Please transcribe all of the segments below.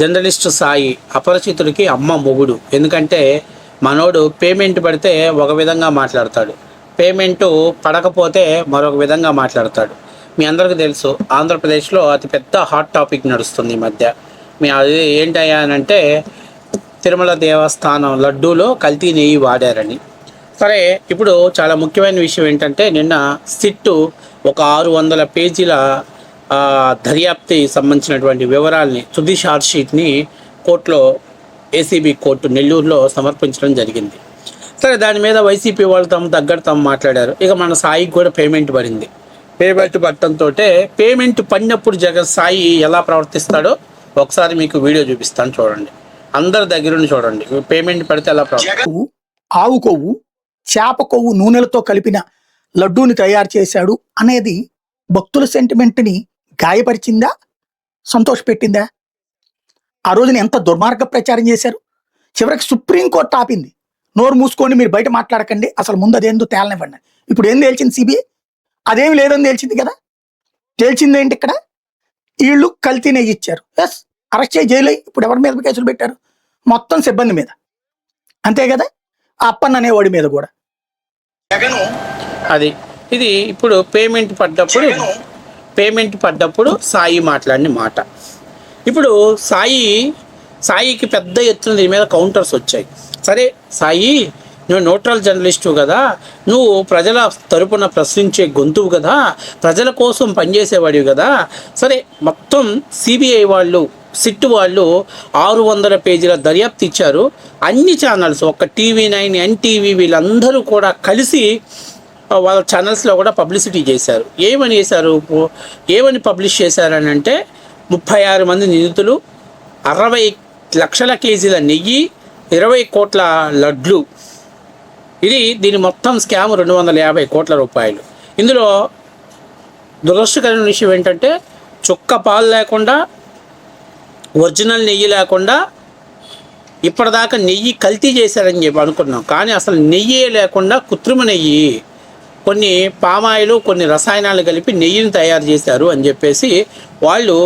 Journalist Sai అపరిచితుడికి అమ్మ మొగుడు. ఎందుకంటే మనోడు పేమెంట్ పడితే ఒక విధంగా మాట్లాడతాడు. పేమెంట్ పడకపోతే మరొక విధంగా మాట్లాడతాడు. మీ అందరికీ తెలుసు ఆంధ్రప్రదేశ్లో అతిపెద్ద హాట్ టాపిక్ నడుస్తుంది ఈ మధ్య. మీ అది ఏంటయ్యా అని అంటే తిరుమల దేవస్థానం లడ్డూలో కల్తీ నెయ్యి వాడారని. సరే ఇప్పుడు చాలా ముఖ్యమైన విషయం ఏంటంటే నిన్న సిట్టు ఒక ఆరు వందల పేజీల దర్యాప్తి సంబంధించినటువంటి వివరాల్ని తుది షార్ట్షీట్ని కోర్టులో ఏసీబీ కోర్టు నెల్లూరులో సమర్పించడం జరిగింది. సరే దాని మీద వైసీపీ వాళ్ళు తమ దగ్గర తమ మాట్లాడారు. ఇక మన సాయికి కూడా పేమెంట్ పడింది. పేమెంట్ పట్టడంతో పేమెంట్ పడినప్పుడు జగన్ సాయి ఎలా ప్రవర్తిస్తాడో ఒకసారి మీకు వీడియో చూపిస్తాను చూడండి. అందరి దగ్గరుండి చూడండి. పేమెంట్ పడితే ఎలా ప్రవర్తి కొవ్వు ఆవు కొవ్వు చేప కొవ్వు నూనెలతో కలిపిన లడ్డూని తయారు చేశాడు అనేది భక్తుల సెంటిమెంట్ని గాయపరిచిందా? సంతోషపెట్టిందా? ఆ రోజున ఎంత దుర్మార్గ ప్రచారం చేశారు? చివరికి సుప్రీంకోర్టు ఆపింది. నోరు మూసుకొని మీరు బయట మాట్లాడకండి. అసలు ముందు అదేందో తేలనివ్వండి. ఇప్పుడు ఏం తేల్చింది సిబిఐ? అదేమి లేదని తేల్చింది కదా? తేల్చింది ఏంటి ఇక్కడ? వీళ్ళు కల్తీ నెయ్యి ఇచ్చారు. ఎస్ అరెస్ట్ చేయి జైలు అయ్యి. ఇప్పుడు ఎవరి మీద కేసులు పెట్టారు? మొత్తం సిబ్బంది మీద. అంతే కదా? ఆ అప్పన్న అనేవాడి మీద కూడా. అది. ఇది ఇప్పుడు పేమెంట్ పడ్డప్పుడు పేమెంట్ పడ్డప్పుడు సాయి మాట్లాడిన మాట. ఇప్పుడు సాయి సాయికి పెద్ద ఎత్తున దీని మీద కౌంటర్స్ వచ్చాయి. సరే సాయి నువ్వు న్యూట్రల్ జర్నలిస్టు కదా నువ్వు ప్రజల తరపున ప్రశ్నించే గొంతువు కదా ప్రజల కోసం పనిచేసేవాడివి కదా. సరే మొత్తం సిబిఐ వాళ్ళు సిట్ వాళ్ళు ఆరు వందల పేజీల దర్యాప్తు ఇచ్చారు. అన్ని ఛానల్స్ ఒక టీవీ నైన్ ఎన్టీవీ వీళ్ళందరూ కూడా కలిసి వాళ్ళ ఛానల్స్లో కూడా పబ్లిసిటీ చేశారు. ఏమని చేశారు? ఏమని పబ్లిష్ చేశారని అంటే ముప్పై ఆరు మంది నిందితులు అరవై లక్షల కేజీల నెయ్యి ఇరవై కోట్ల లడ్లు. ఇది దీని మొత్తం స్కామ్ రెండు వందల యాభై కోట్ల రూపాయలు. ఇందులో దురదృష్టకరమైన విషయం ఏంటంటే చుక్క పాలు లేకుండా ఒరిజినల్ నెయ్యి లేకుండా ఇప్పటిదాకా నెయ్యి కల్తీ చేశారని చెప్పి అనుకున్నాం. కానీ అసలు నెయ్యే లేకుండా కృత్రిమ నెయ్యి కొన్ని పామాయిలు కొన్ని రసాయనాలు కలిపి నెయ్యిని తయారు చేశారు అని చెప్పేసి వాళ్ళు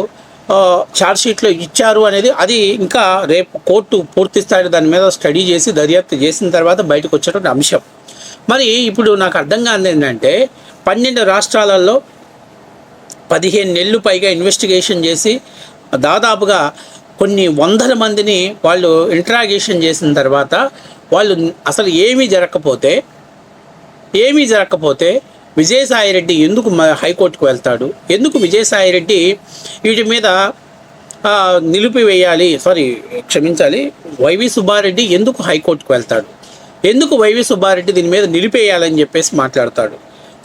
షీట్లో ఇచ్చారు అనేది అది ఇంకా రేపు కోర్టు పూర్తి స్థాయిలో దాని మీద స్టడీ చేసి దర్యాప్తు చేసిన తర్వాత బయటకు వచ్చేటువంటి అంశం. మరి ఇప్పుడు నాకు అర్థం కాదు ఏంటంటే పన్నెండు రాష్ట్రాలలో పదిహేను నెలలు పైగా ఇన్వెస్టిగేషన్ చేసి దాదాపుగా కొన్ని వందల మందిని వాళ్ళు ఇంట్రాగేషన్ చేసిన తర్వాత వాళ్ళు అసలు ఏమీ జరగకపోతే ఏమీ జరగకపోతే విజయసాయిరెడ్డి ఎందుకు మ- హైకోర్టుకు వెళ్తాడు? ఎందుకు విజయసాయిరెడ్డి వీటి మీద నిలిపివేయాలి? సారీ క్షమించాలి. వైవి సుబ్బారెడ్డి ఎందుకు హైకోర్టుకు వెళ్తాడు? ఎందుకు వైవి సుబ్బారెడ్డి దీని మీద నిలిపేయాలని చెప్పేసి మాట్లాడతాడు?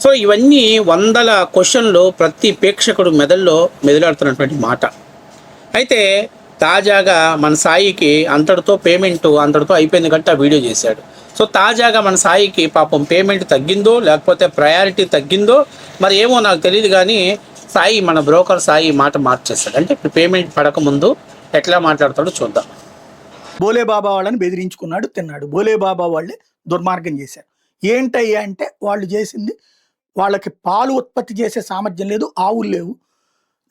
సో ఇవన్నీ వందల క్వశ్చన్లు ప్రతి ప్రేక్షకుడు మెదల్లో మెదలాడుతున్నటువంటి మాట. అయితే తాజాగా మన సాయికి అంతటితో పేమెంట్ అంతటితో అయిపోయింది కాబట్టి ఆ వీడియో చేశాడు. సో తాజాగా మన సాయికి పాపం పేమెంట్ తగ్గిందో లేకపోతే ప్రయారిటీ తగ్గిందో మరి ఏమో నాకు తెలియదు కానీ సాయి మన బ్రోకర్ సాయి మాట మార్చేస్తాడు అంటే ఇప్పుడు పేమెంట్ పడకముందు ఎట్లా మాట్లాడతాడో చూద్దాం. బోలే బాబా వాళ్ళని బెదిరించుకున్నాడు తిన్నాడు. బోలే బాబా వాళ్ళే దుర్మార్గం చేశారు. ఏంటయ్యా అంటే వాళ్ళు చేసింది వాళ్ళకి పాలు ఉత్పత్తి చేసే సామర్థ్యం లేదు ఆవులు లేవు.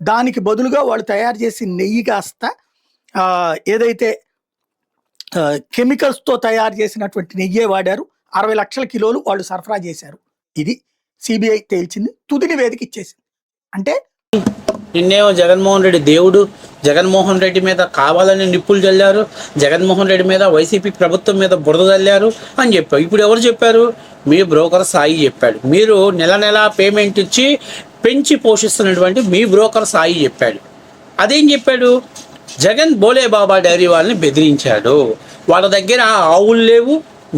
దానికి బదులుగా వాళ్ళు తయారు చేసి నెయ్యి కాస్త ఏదైతే కెమికల్స్తో తయారు చేసినటువంటి నెయ్యే వాడారు. అరవై లక్షల కిలోలు వాళ్ళు సరఫరా చేశారు. ఇది సిబిఐ తేల్చింది. తుది నివేదిక ఇచ్చేసింది. అంటే నిన్నేమో జగన్మోహన్ రెడ్డి దేవుడు జగన్మోహన్ రెడ్డి మీద కావాలని నిప్పులు చల్లారు జగన్మోహన్ రెడ్డి మీద వైసీపీ ప్రభుత్వం మీద బురద చల్లారు అని చెప్పారు ఇప్పుడు ఎవరు చెప్పారు? మీ బ్రోకర్ సాయి చెప్పాడు. మీరు నెల నెల పేమెంట్ ఇచ్చి పెంచి పోషిస్తున్నటువంటి మీ బ్రోకర్ సాయి చెప్పాడు. అదేం చెప్పాడు? జగన్ బోలే బాబా డైరీ వాళ్ళని బెదిరించాడు. వాళ్ళ దగ్గర ఆవులు లేవు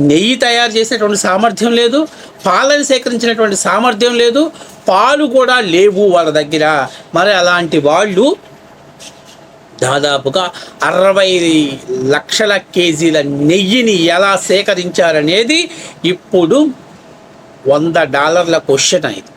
నెయ్యి తయారు చేసేటువంటి సామర్థ్యం లేదు పాలను సేకరించినటువంటి సామర్థ్యం లేదు పాలు కూడా లేవు వాళ్ళ దగ్గర. మరి అలాంటి వాళ్ళు దాదాపుగా అరవై లక్షల కేజీల నెయ్యిని ఎలా సేకరించారనేది ఇప్పుడు వంద డాలర్ల క్వశ్చన్ అయింది.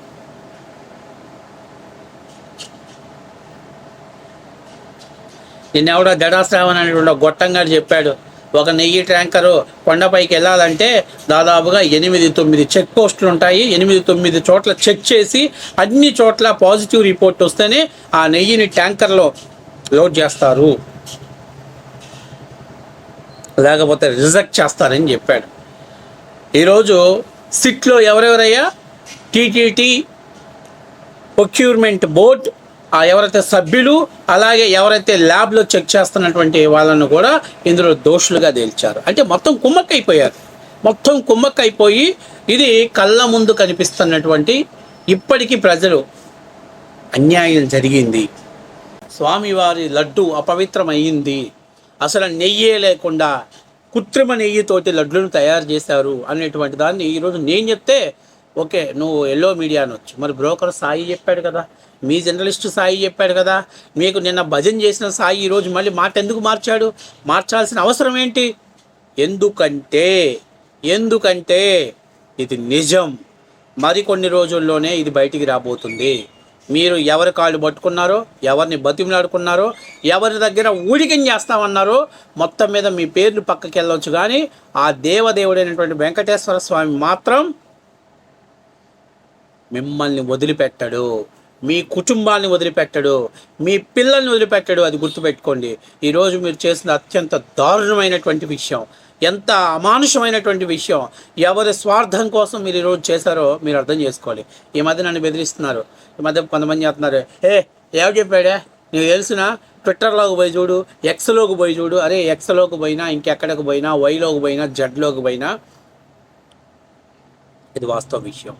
నిన్నెవడో దడాశ్రావణ్ అనేటువంటి గొట్టంగా చెప్పాడు ఒక నెయ్యి ట్యాంకరు కొండపైకి వెళ్ళాలంటే దాదాపుగా ఎనిమిది తొమ్మిది చెక్ పోస్టులు ఉంటాయి. ఎనిమిది తొమ్మిది చోట్ల చెక్ చేసి అన్ని చోట్ల పాజిటివ్ రిపోర్ట్ వస్తేనే ఆ నెయ్యిని ట్యాంకర్లో లోడ్ చేస్తారు. లేకపోతే రిజెక్ట్ చేస్తారని చెప్పాడు. ఈరోజు సిట్లో ఎవరెవరయ్యా? టీటీటీ ప్రొక్యూర్మెంట్ బోర్డ్ ఎవరైతే సభ్యులు అలాగే ఎవరైతే ల్యాబ్లో చెక్ చేస్తున్నటువంటి వాళ్ళను కూడా ఇందులో దోషులుగా తేల్చారు. అంటే మొత్తం కుమ్మక్కైపోయారు. మొత్తం కుమ్మక్కైపోయి ఇది కళ్ళ ముందు కనిపిస్తున్నటువంటి ఇప్పటికీ ప్రజలు అన్యాయం జరిగింది. స్వామివారి లడ్డు అపవిత్రమయ్యింది. అసలు నెయ్యే లేకుండా కృత్రిమ నెయ్యితోటి లడ్లను తయారు చేశారు అనేటువంటి దాన్ని ఈరోజు నేను చెప్తే ఓకే నువ్వు ఎల్లో మీడియా అనొచ్చు. మరి బ్రోకర్ సాయి చెప్పాడు కదా మీ జర్నలిస్ట్ సాయి చెప్పాడు కదా మీకు నిన్న భజన చేసిన సాయి ఈరోజు మళ్ళీ మాట ఎందుకు మార్చాడు? మార్చాల్సిన అవసరం ఏంటి? ఎందుకంటే ఎందుకంటే ఇది నిజం. మరికొన్ని రోజుల్లోనే ఇది బయటికి రాబోతుంది. మీరు ఎవరి కాళ్ళు పట్టుకున్నారో ఎవరిని బతిమలాడుకున్నారో ఎవరి దగ్గర ఊడికం చేస్తామన్నారో మొత్తం మీద మీ పేర్లు పక్కకి వెళ్ళొచ్చు కానీ ఆ దేవదేవుడైనటువంటి వెంకటేశ్వర స్వామి మాత్రం మిమ్మల్ని వదిలిపెట్టడు. మీ కుటుంబాన్ని వదిలిపెట్టడు. మీ పిల్లల్ని వదిలిపెట్టడు అది గుర్తుపెట్టుకోండి. ఈరోజు మీరు చేసిన అత్యంత దారుణమైనటువంటి విషయం. ఎంత అమానుషమైనటువంటి విషయం. ఎవరి స్వార్థం కోసం మీరు ఈరోజు చేశారో మీరు అర్థం చేసుకోవాలి. ఈ మధ్య నన్ను బెదిరిస్తున్నారు. ఈ మధ్య కొంతమంది చేస్తున్నారు. ఏ ఏం చెప్పాడే? నీకు తెలిసిన? ట్విట్టర్లోకి పోయి చూడు ఎక్స్లోకి పోయి చూడు. అరే ఎక్స్లోకి పోయినా ఇంకెక్కడికి పోయినా వైలోకి పోయినా జడ్లోకి పోయినా. ఇది వాస్తవ విషయం.